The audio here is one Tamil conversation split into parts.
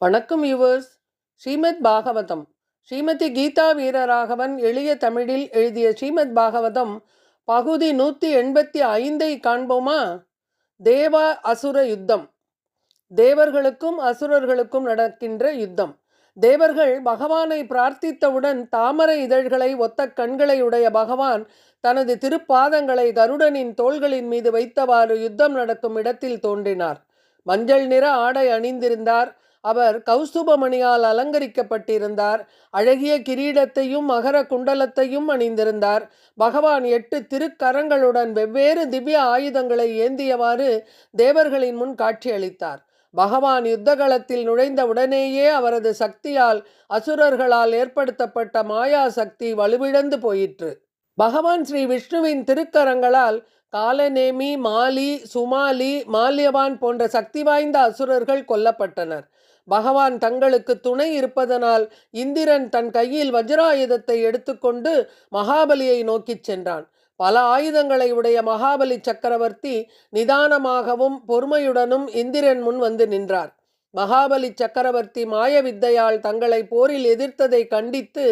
வணக்கம் யுவர்ஸ் ஸ்ரீமத் பாகவதம். ஸ்ரீமதி கீதா வீரராகவன் எளிய தமிழில் எழுதிய ஸ்ரீமத் பாகவதம் பகுதி நூற்றி எண்பத்தி ஐந்தை காண்போமா? தேவ அசுர யுத்தம். தேவர்களுக்கும் அசுரர்களுக்கும் நடக்கின்ற யுத்தம். தேவர்கள் பகவானை பிரார்த்தித்தவுடன் தாமரை இதழ்களை ஒத்த கண்களை உடைய பகவான் தனது திருப்பாதங்களை கருடனின் தோள்களின் மீது வைத்தவாறு யுத்தம் நடக்கும் இடத்தில் தோன்றினார். மஞ்சள் நிற ஆடை அணிந்திருந்தார். அவர் கௌஸ்துபமணியால் அலங்கரிக்கப்பட்டிருந்தார். அழகிய கிரீடத்தையும் மகர குண்டலத்தையும் அணிந்திருந்தார். பகவான் எட்டு திருக்கரங்களுடன் வெவ்வேறு திவ்ய ஆயுதங்களை ஏந்தியவாறு தேவர்களின் முன் காட்சியளித்தார். பகவான் யுத்தகலத்தில் நுழைந்த உடனேயே அவரது சக்தியால் அசுரர்களால் ஏற்படுத்தப்பட்ட மாயா சக்தி வலுவிழந்து போயிற்று. பகவான் ஸ்ரீ விஷ்ணுவின் திருக்கரங்களால் காலநேமி மாலி சுமாலி மால்யவான் போன்ற சக்தி வாய்ந்த அசுரர்கள் கொல்லப்பட்டனர். பகவான் தங்களுக்கு துணை இருப்பதனால் இந்திரன் தன் கையில் வஜ்ராயுதத்தை எடுத்துக்கொண்டு மகாபலியை நோக்கிச் சென்றான். பல ஆயுதங்களை உடைய மகாபலி சக்கரவர்த்தி நிதானமாகவும் பொறுமையுடனும் இந்திரன் முன் வந்து நின்றார். மகாபலி சக்கரவர்த்தி மாய வித்தையால் தங்களை போரில் எதிர்த்ததை கண்டித்து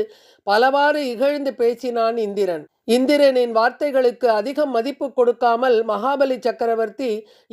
பலவாறு இகழ்ந்து பேசினான் இந்திரன். இந்திரனின் வார்த்தைகளுக்கு அதிகம் மதிப்பு கொடுக்காமல் மகாபலி சக்கரவர்த்தி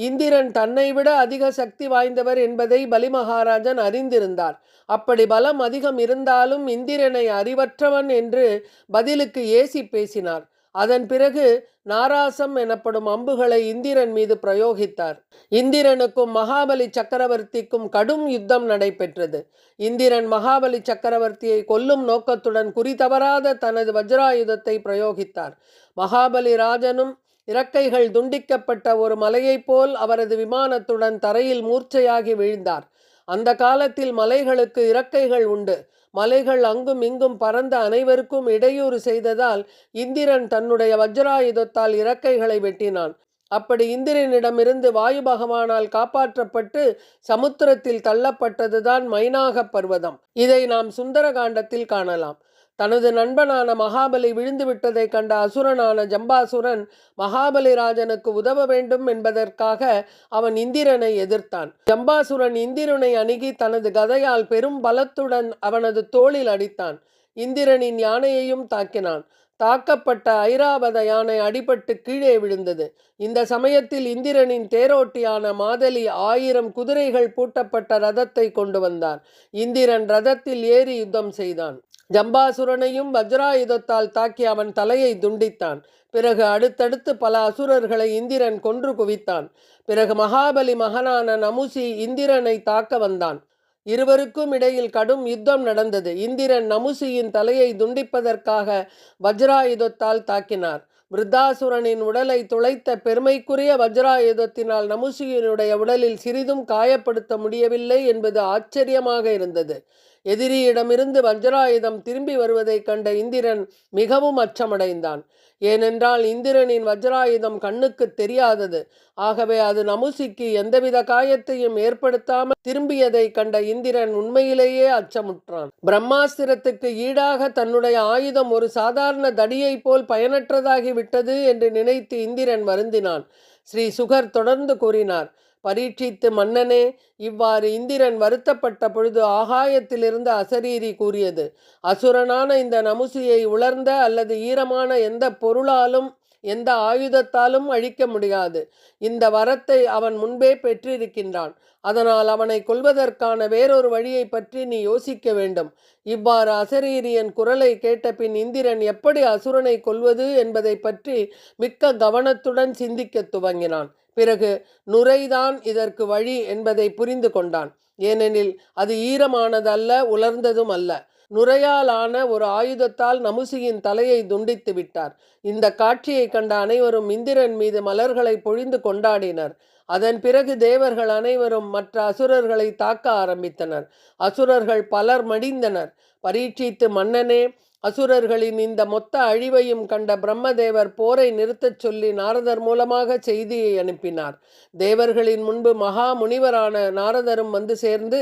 இந்திரன் தன்னை விட அதிக சக்தி வாய்ந்தவர் என்பதை பலிமகாராஜன் அறிந்திருந்தார். அப்படி பலம் அதிகம் இருந்தாலும் இந்திரனை அறிவற்றவன் என்று பதிலுக்கு ஏசி பேசினார். அதன் பிறகு நாராசம் எனப்படும் அம்புகளை இந்திரன் மீது பிரயோகித்தார். இந்திரனுக்கும் மகாபலி சக்கரவர்த்திக்கும் கடும் யுத்தம் நடைபெற்றது. இந்திரன் மகாபலி சக்கரவர்த்தியை கொல்லும் நோக்கத்துடன் குறிதவறாத தனது வஜ்ராயுதத்தை பிரயோகித்தார். மகாபலி ராஜனும் இறக்கைகள் துண்டிக்கப்பட்ட ஒரு மலையைப் போல் அவரது விமானத்துடன் தரையில் மூர்ச்சையாகி வீழ்ந்தார். அந்த காலத்தில் மலைகளுக்கு இறக்கைகள் உண்டு. மலைகள் அங்கும் இங்கும் பறந்த அனைவருக்கும் இடையூறு செய்ததால் இந்திரன் தன்னுடைய வஜ்ராயுதத்தால் இறக்கைகளை வெட்டினான். அப்படி இந்திரனிடமிருந்து வாயு பகவானால் காப்பாற்றப்பட்டு சமுத்திரத்தில் தள்ளப்பட்டதுதான் மைனாக பர்வதம். இதை நாம் சுந்தரகாண்டத்தில் காணலாம். தனது நண்பனான மகாபலி விழுந்து விட்டதை கண்ட அசுரனான ஜம்பாசுரன் மகாபலி ராஜனுக்கு உதவ வேண்டும் என்பதற்காக அவன் இந்திரனை எதிர்த்தான். ஜம்பாசுரன் இந்திரனை அணுகி தனது கதையால் பெரும் பலத்துடன் அவனது தோளில் அடித்தான். இந்திரனின் யானையையும் தாக்கினான். தாக்கப்பட்ட ஐராவத யானை அடிபட்டு கீழே விழுந்தது. இந்த சமயத்தில் இந்திரனின் தேரோட்டியான மாதலி ஆயிரம் குதிரைகள் பூட்டப்பட்ட ரதத்தை கொண்டு வந்தார் இந்திரன் ரதத்தில் ஏறி யுத்தம் செய்தான். ஜம்பாசுரனையும் வஜ்ராயுதத்தால் தாக்கி அவன் தலையை துண்டித்தான். பிறகு அடுத்தடுத்து பல அசுரர்களை இந்திரன் கொன்று குவித்தான். பிறகு மகாபலி மகனான நமுசி இந்திரனை தாக்க வந்தான். இருவருக்கும் இடையில் கடும் யுத்தம் நடந்தது. இந்திரன் நமுசியின் தலையை துண்டிப்பதற்காக வஜ்ராயுதத்தால் தாக்கினார். விருத்தாசுரனின் உடலை துளைத்த பெருமைக்குரிய வஜ்ராயுதத்தினால் நமுசியினுடைய உடலில் சிறிதும் காயப்படுத்த முடியவில்லை என்பது ஆச்சரியமாக இருந்தது. எதிரியிடமிருந்து வஜ்ராயுதம் திரும்பி வருவதைக் கண்ட இந்திரன் மிகவும் அச்சமடைந்தான். ஏனென்றால் இந்திரனின் வஜ்ராயுதம் கண்ணுக்கு தெரியாதது. ஆகவே அது நமுசிக்கு எந்தவித காயத்தையும் ஏற்படுத்தாமல் திரும்பியதை கண்ட இந்திரன் உண்மையிலேயே அச்சமுற்றான். பிரம்மாஸ்திரத்துக்கு ஈடாக தன்னுடைய ஆயுதம் ஒரு சாதாரண தடியைப் போல் பயனற்றதாகி விட்டது என்று நினைத்து இந்திரன் வருந்தினான். ஸ்ரீ சுகர் தொடர்ந்து கூறினார். பரீட்சித்து மன்னனே இவ்வாறு இந்திரன் வருத்தப்பட்ட பொழுது ஆகாயத்திலிருந்து அசரீரி கூறியது. அசுரனான இந்த நமுசியை உலர்ந்த அல்லது ஈரமான எந்த பொருளாலும் எந்த ஆயுதத்தாலும் அழிக்க முடியாது. இந்த வரத்தை அவன் முன்பே பெற்றிருக்கின்றான். அதனால் அவனை கொல்வதற்கான வேறொரு வழியை பற்றி நீ யோசிக்க வேண்டும். இவ்வாறு அசரீரியன் குரலை கேட்டபின் இந்திரன் எப்படி அசுரனை கொல்வது என்பதை பற்றி மிக்க கவனத்துடன் சிந்திக்க துவங்கினான். பிறகு நுரைதான் இதற்கு வழி என்பதை புரிந்து கொண்டான். ஏனெனில் அது ஈரமானதல்ல உலர்ந்ததும் அல்ல. நுரையாலான ஒரு ஆயுதத்தால் நமுசியின் தலையை துண்டித்து விட்டார். இந்த காட்சியை கண்ட அனைவரும் இந்திரன் மீது மலர்களை பொழிந்து கொண்டாடினர். அதன் பிறகு தேவர்கள் அனைவரும் மற்ற அசுரர்களை தாக்க ஆரம்பித்தனர். அசுரர்கள் பலர் மடிந்தனர். பரீட்சித்து மன்னனே அசுரர்களின் இந்த மொத்த அழிவையும் கண்ட பிரம்மதேவர் போரை நிறுத்தச் சொல்லி நாரதர் மூலமாக செய்தியை அனுப்பினார். தேவர்களின் முன்பு மகா முனிவரான நாரதரும் வந்து சேர்ந்து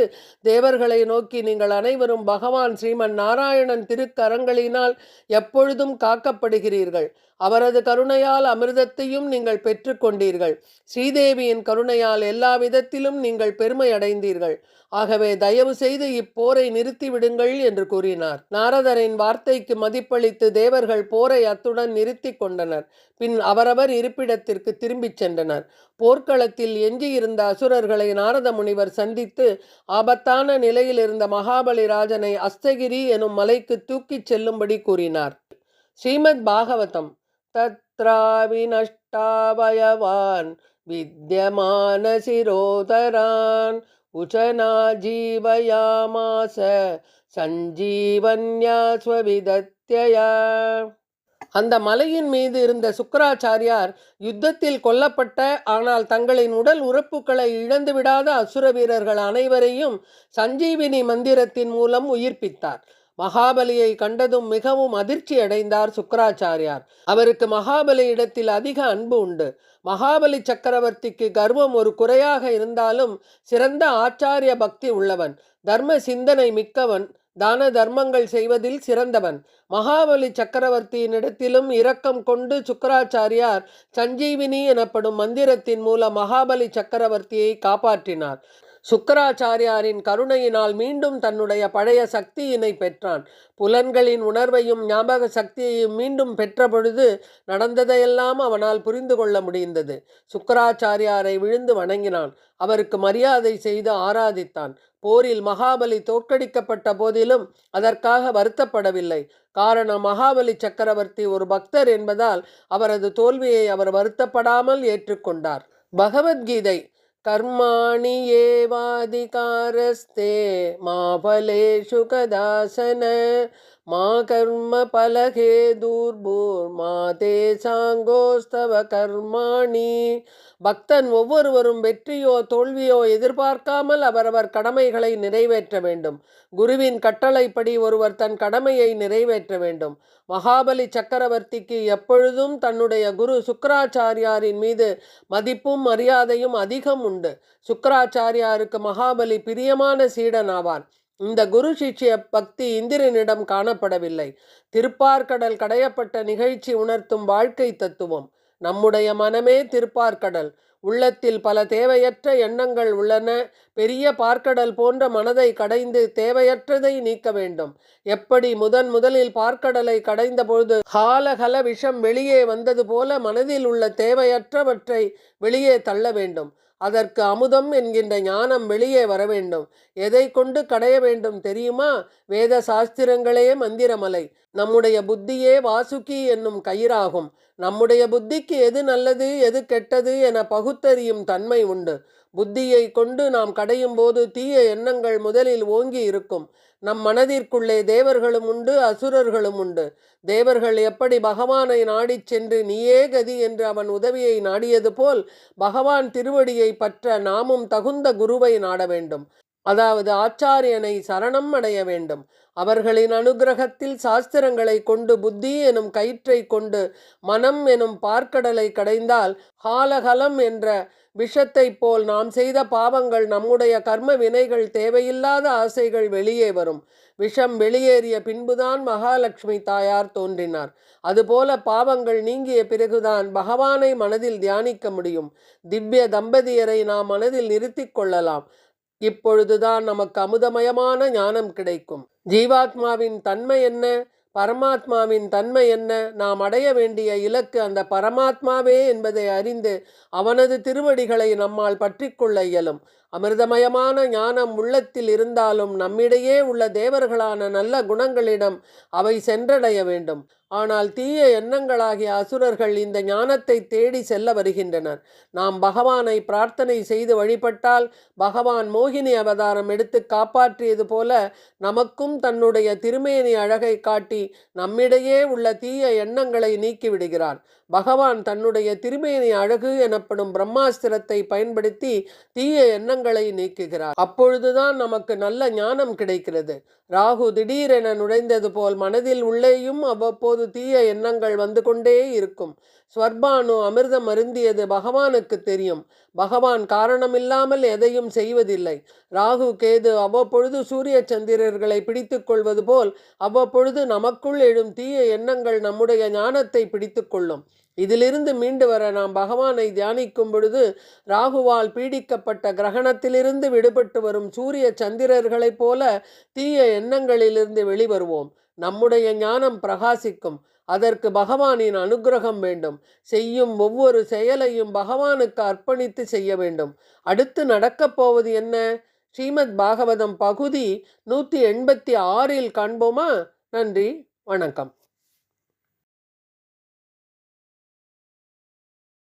தேவர்களை நோக்கி நீங்கள் அனைவரும் பகவான் ஸ்ரீமன் நாராயணன் திருக்கரங்களினால் எப்பொழுதும் காக்கப்படுகிறீர்கள். அவரது கருணையால் அமிர்தத்தையும் நீங்கள் பெற்றுக்கொண்டீர்கள் ஸ்ரீதேவியின் கருணையால் எல்லா விதத்திலும் நீங்கள் பெருமை அடைந்தீர்கள். ஆகவே தயவு செய்து இப்போரை நிறுத்திவிடுங்கள் என்று கூறினார். நாரதரின் வார்த்தை வார்த்தைக்கு மதிப்பளித்து தேவர்கள் போரை அத்துடன் நிறுத்தி கொண்டனர். பின் அவரவர் இருப்பிடத்திற்கு திரும்பிச் சென்றனர். போர்க்களத்தில் எஞ்சியிருந்த அசுரர்களை நாரத முனிவர் சந்தித்து ஆபத்தான நிலையில் இருந்த மகாபலி ராஜனை அஸ்தகிரி எனும் மலைக்கு தூக்கிச் செல்லும்படி கூறினார். ஸ்ரீமத் பாகவதம் தத்ராவினஷ்டாவயவான் வித்யமான சிரோதரான் உச்சனா ஜீவயாமாச சஞ்சீவன்யா ஸ்வவிதத்யயா அந்த மலையின் மீது இருந்த சுக்கராச்சாரியார் யுத்தத்தில் கொல்லப்பட்ட ஆனால் தங்களின் உடல் உறுப்புகளை இழந்து விடாத அசுர வீரர்கள் அனைவரையும் சஞ்சீவினி மந்திரத்தின் மூலம் உயிர்ப்பித்தார். மகாபலியை கண்டதும் மிகவும் அதிர்ச்சி அடைந்தார் சுக்கராச்சாரியார். அவருக்கு மகாபலி இடத்தில் அதிக அன்பு உண்டு. மகாபலி சக்கரவர்த்திக்கு கர்வம் ஒரு குறையாக இருந்தாலும் சிறந்த ஆச்சாரிய பக்தி உள்ளவன். தர்ம சிந்தனை மிக்கவன். தான தர்மங்கள் செய்வதில் சிறந்தவன். மகாபலி சக்கரவர்த்தியினிடத்திலும் இரக்கம் கொண்டு சுக்கராச்சாரியார் சஞ்சீவினி எனப்படும் மந்திரத்தின் மூலம் மகாபலி சக்கரவர்த்தியை காப்பாற்றினார். சுக்கராச்சாரியாரின் கருணையினால் மீண்டும் தன்னுடைய பழைய சக்தியினை பெற்றான். புலன்களின் உணர்வையும் ஞாபக சக்தியையும் மீண்டும் பெற்ற பொழுது நடந்ததையெல்லாம் அவனால் புரிந்து கொள்ள முடிந்தது. சுக்கராச்சாரியாரை விழுந்து வணங்கினான். அவருக்கு மரியாதை செய்து ஆராதித்தான். போரில் மகாபலி தோற்கடிக்கப்பட்ட போதிலும் அதற்காக வருத்தப்படவில்லை. காரணம் மகாபலி சக்கரவர்த்தி ஒரு பக்தர் என்பதால் அவரது தோல்வியை அவர் வருத்தப்படாமல் ஏற்றுக்கொண்டார். பகவத்கீதை கர்மாணி ஏவாதிகாரஸ்தே மா பலேஷு கதாசன. மா கர்ம பலகே தூர்பூர் மா தே சாங்கோஸ்தவ கர்மாணி பக்தன் ஒவ்வொருவரும் வெற்றியோ தோல்வியோ எதிர்பார்க்காமல் அவரவர் கடமைகளை நிறைவேற்ற வேண்டும். குருவின் கட்டளைப்படி ஒருவர் தன் கடமையை நிறைவேற்ற வேண்டும். மகாபலி சக்கரவர்த்திக்கு எப்பொழுதும் தன்னுடைய குரு சுக்கராச்சாரியாரின் மீது மதிப்பும் மரியாதையும் அதிகம் உண்டு. சுக்கராச்சாரியாருக்கு மகாபலி பிரியமான சீடன் ஆவான் இந்த குரு சிஷ்ய பக்தி இந்திரனிடம் காணப்படவில்லை. திருப்பார்கடல் கடையப்பட்ட நிகழ்ச்சி உணர்த்தும் வாழ்க்கை தத்துவம். நம்முடைய மனமே திருப்பார்கடல். உள்ளத்தில் பல தேவையற்ற எண்ணங்கள் உள்ளன. பெரிய பார்க்கடல் போன்ற மனதை கடைந்து தேவையற்றதை நீக்க வேண்டும். எப்படி முதன் முதலில் பார்க்கடலை கடைந்தபொழுது காலகல விஷம் வெளியே வந்தது போல மனதில் உள்ள தேவையற்றவற்றை வெளியே தள்ள வேண்டும். அதற்கு அமுதம் என்கின்ற ஞானம் வெளியே வர வேண்டும். எதை கொண்டு கடைய வேண்டும் தெரியுமா? வேத சாஸ்திரங்களே மந்திரமலை. நம்முடைய புத்தியே வாசுகி என்னும் கயிறாகும். நம்முடைய புத்திக்கு எது நல்லது எது கெட்டது என பகுத்தறியும் தன்மை உண்டு. புத்தியை கொண்டு நாம் கடையும் போது தீய எண்ணங்கள் முதலில் ஓங்கி இருக்கும். நம் மனதிற்குள்ளே தேவர்களும் உண்டு அசுரர்களும் உண்டு. தேவர்கள் எப்படி பகவானை நாடிச் சென்று நீயே கதி என்று அவன் உதவியை நாடியது போல் பகவான் திருவடியை பற்ற நாமும் தகுந்த குருவை நாட வேண்டும். அதாவது ஆச்சாரியனை சரணம் அடைய வேண்டும். அவர்களின் அனுகிரகத்தில் சாஸ்திரங்களை கொண்டு புத்தி எனும் கயிற்றை கொண்டு மனம் எனும் பார்க்கடலை கடைந்தால் ஹாலகலம் என்ற விஷத்தைப் போல் நாம் செய்த பாவங்கள் நம்முடைய கர்ம வினைகள் தேவையில்லாத ஆசைகள் வெளியே வரும். விஷம் வெளியேறிய பின்புதான் மகாலட்சுமி தாயார் தோன்றினார். அதுபோல பாவங்கள் நீங்கிய பிறகுதான் பகவானை மனதில் தியானிக்க முடியும். திவ்ய தம்பதியரை நாம் மனதில் நிறுத்தி கொள்ளலாம். இப்பொழுதுதான் நமக்கு அமுதமயமான ஞானம் கிடைக்கும். ஜீவாத்மாவின் தன்மை என்ன? பரமாத்மாவின் தன்மை என்ன? நாம் அடைய வேண்டிய இலக்கு அந்த பரமாத்மாவே என்பதை அறிந்து அவனது திருவடிகளை நம்மால் பற்றி கொள்ள இயலும். அமிர்தமயமான ஞானம் உள்ளத்தில் இருந்தாலும் நம்மிடையே உள்ள தேவர்களான நல்ல குணங்களிடம் அவை சென்றடைய வேண்டும். ஆனால் தீய எண்ணங்களாகிய அசுரர்கள் இந்த ஞானத்தை தேடி செல்ல வருகின்றனர். நாம் பகவானை பிரார்த்தனை செய்து வழிபட்டால் பகவான் மோகினி அவதாரம் எடுத்து காப்பாற்றியது போல நமக்கும் தன்னுடைய திருமேனி அழகை காட்டி நம்மிடையே உள்ள தீய எண்ணங்களை நீக்கிவிடுகிறார். பகவான் தன்னுடைய திருமேனி அழகு எனப்படும் பிரம்மாஸ்திரத்தை பயன்படுத்தி தீய எண்ணங்களை நீக்குகிறார். அப்பொழுதுதான் நமக்கு நல்ல ஞானம் கிடைக்கிறது. ராகு திடீரென நுழைந்தது போல் மனதில் உள்ளேயும் அவ்வப்போது தீய எண்ணங்கள் வந்து கொண்டே இருக்கும். ஸ்வர்பானு அமிர்தம் அருந்தியது பகவானுக்கு தெரியும். பகவான் காரணமில்லாமல் எதையும் செய்வதில்லை. ராகு கேது அவ்வப்பொழுது சூரிய சந்திரர்களை பிடித்து கொள்வது போல் அவ்வப்பொழுது நமக்குள் எழும் தீய எண்ணங்கள் நம்முடைய ஞானத்தை பிடித்து கொள்ளும். இதிலிருந்து மீண்டு வர நாம் பகவானை தியானிக்கும் பொழுது ராகுவால் பீடிக்கப்பட்ட கிரகணத்திலிருந்து விடுபட்டு வரும் சூரிய சந்திரர்களைப் போல தீய எண்ணங்களிலிருந்து வெளிவருவோம். நம்முடைய ஞானம் பிரகாசிக்கும். அதற்கு பகவானின் அனுக்கிரகம் வேண்டும். செய்யும் ஒவ்வொரு செயலையும் பகவானுக்கு அர்ப்பணித்து செய்ய வேண்டும். அடுத்து நடக்கப் போவது என்ன? ஸ்ரீமத் பாகவதம் பகுதி நூற்றி எண்பத்தி ஆறில் காண்போமா? நன்றி வணக்கம்.